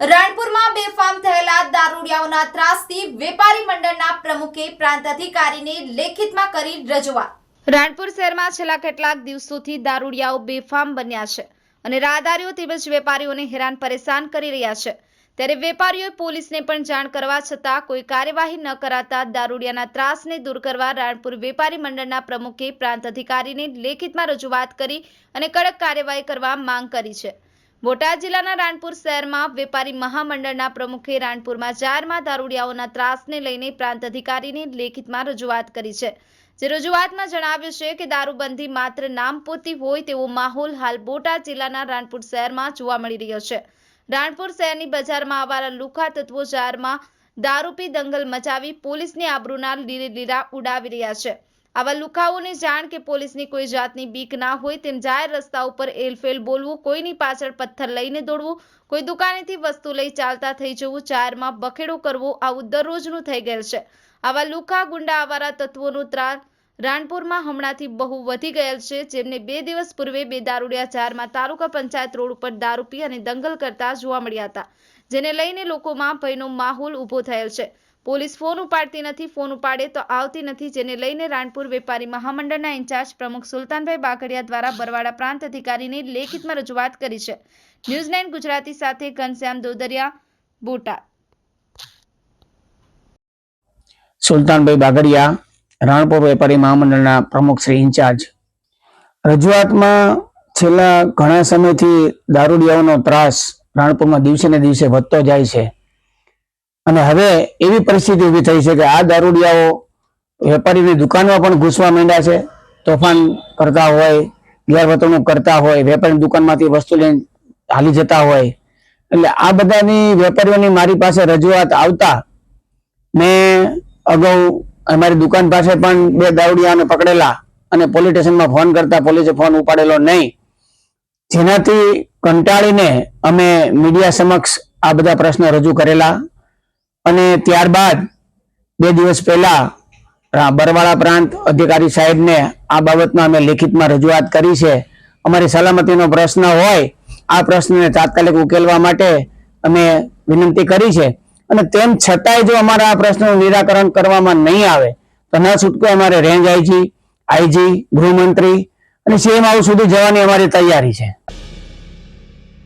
રાણપુરમાં બેફામ થયેલા દારૂડિયાઓના ત્રાસથી વેપારી મંડળના પ્રમુખે પ્રાંત અધિકારીને લેખિતમાં કરી રજૂઆત. રાણપુર શહેરમાં છેલ્લા કેટલાક દિવસોથી દારૂડિયાઓ બેફામ બન્યા છે અને રાહદારીઓ તેમજ વેપારીઓને હેરાન પરેશાન કરી રહ્યા છે. ત્યારે વેપારીઓએ પોલીસને પણ જાણ કરવા છતાં કોઈ કાર્યવાહી ન કરાતા દારૂડિયાના ત્રાસને દૂર કરવા રાણપુર વેપારી મંડળના પ્રમુખે પ્રાંત અધિકારીને લેખિતમાં રજૂઆત કરી અને કડક કાર્યવાહી કરવા માંગ કરી છે. બોટાદ જિલ્લાના રાણપુર શહેરમાં વેપારી મહામંડળના પ્રમુખે રાણપુરમાં જાહેરમાં દારૂડિયાઓના ત્રાસને લઈને પ્રાંત અધિકારીને લેખિતમાં રજૂઆત કરી છે. જે રજૂઆતમાં જણાવ્યું છે કે દારૂબંધી માત્ર નામ પૂરતી હોય તેવો માહોલ હાલ બોટાદ જિલ્લાના રાણપુર શહેરમાં જોવા મળી રહ્યો છે. રાણપુર શહેરની બજારમાં આવારા લુખા તત્વો જાહેરમાં દારૂ પી દંગલ મચાવી પોલીસની આબરૂના લીરે લીરા ઉડાવી રહ્યા છે. આવા લુખાઓને જાણ કે પોલીસની કોઈ જાતની બીક ના હોય તેમ જાહેર રસ્તા ઉપર એલફેલ બોલવું, કોઈની પાછળ પથ્થર લઈને દોડવું, કોઈ દુકાનેથી વસ્તુ લઈ ચાલતા થઈ જવું, ચારમાં બખેડો કરવો, આવું દરરોજનું થઈ ગયેલ છે. આવા લુખા ગુંડા આવારા તત્વોનું ત્રાસ રાણપુરમાં હમણાંથી બહુ વધી ગયેલ છે, જેમને બે દિવસ પૂર્વે બે દારૂડિયા ચારમાં તાલુકા પંચાયત રોડ ઉપર દારૂ પી અને દંગલ કરતા જોવા મળ્યા હતા, જેને લઈને લોકોમાં ભયનો માહોલ ઊભો થયેલ છે. પોલીસ ફોન ઉપાડતી નથી, ફોન ઉપાડે તો આવતી નથી, જેને લઈને રાણપુર વેપારી મહામંડળના ઇન્ચાર્જ પ્રમુખ સુલતાનભાઈ બાકડિયા દ્વારા બરવાડા પ્રાંત અધિકારીની લેખિતમાં રજૂઆત કરી છે. ન્યૂઝ ગુજરાતી સાથે ઘનશ્યામ દોદરિયા, બોટાદ. સુલતાનભાઈ બાગડિયા રાણપુર વેપારી મહામંડળના પ્રમુખ શ્રી ઇન્ચાર્જ. રજૂઆતમાં છેલ્લા ઘણા સમયથી દારૂડિયાઓનો ત્રાસ રાણપુરમાં દિવસે ને દિવસે વધતો જાય છે. અને હવે એવી પરિસ્થિતિ ઊભી થઈ છે કે આ દારૂડિયાઓ વેપારીની દુકાનમાં પણ ઘૂસવા માંડ્યા છે. તોફાન કરતા હોય, ગેરવર્તણૂક કરતા હોય, વેપારીની દુકાનમાંથી વસ્તુ લઈને હાલી જતા હોય. એટલે આ બધાની વેપારીઓની મારી પાસે રજૂઆત આવતા મેં અગાઉ અમારી દુકાન પાસે પણ બે દારૂડિયાને પકડેલા અને પોલીસ સ્ટેશનમાં ફોન કરતા પોલીસે ફોન ઉપાડેલો નહીં. જેનાથી કંટાળીને અમે મીડિયા સમક્ષ આ બધા પ્રશ્નો રજૂ કરેલા. અને ત્યારબાદ બે દિવસ પહેલા બરવાળા પ્રાંત અધિકારી સાહેબને આ બાબતમાં અમે લેખિતમાં રજૂઆત કરી છે. અમારી સલામતીનો પ્રશ્ન હોય, આ પ્રશ્નને તાત્કાલિક ઉકેલવા માટે અમે વિનંતી કરી છે. અને તેમ છતાંય જો અમારા આ પ્રશ્નનું નિરાકરણ કરવામાં નહીં આવે, તો ન છૂટકો અમારે રેન્જ આઈજી આઈજી ગૃહમંત્રી અને સીએમ આવું સુધી જવાની અમારી તૈયારી છે.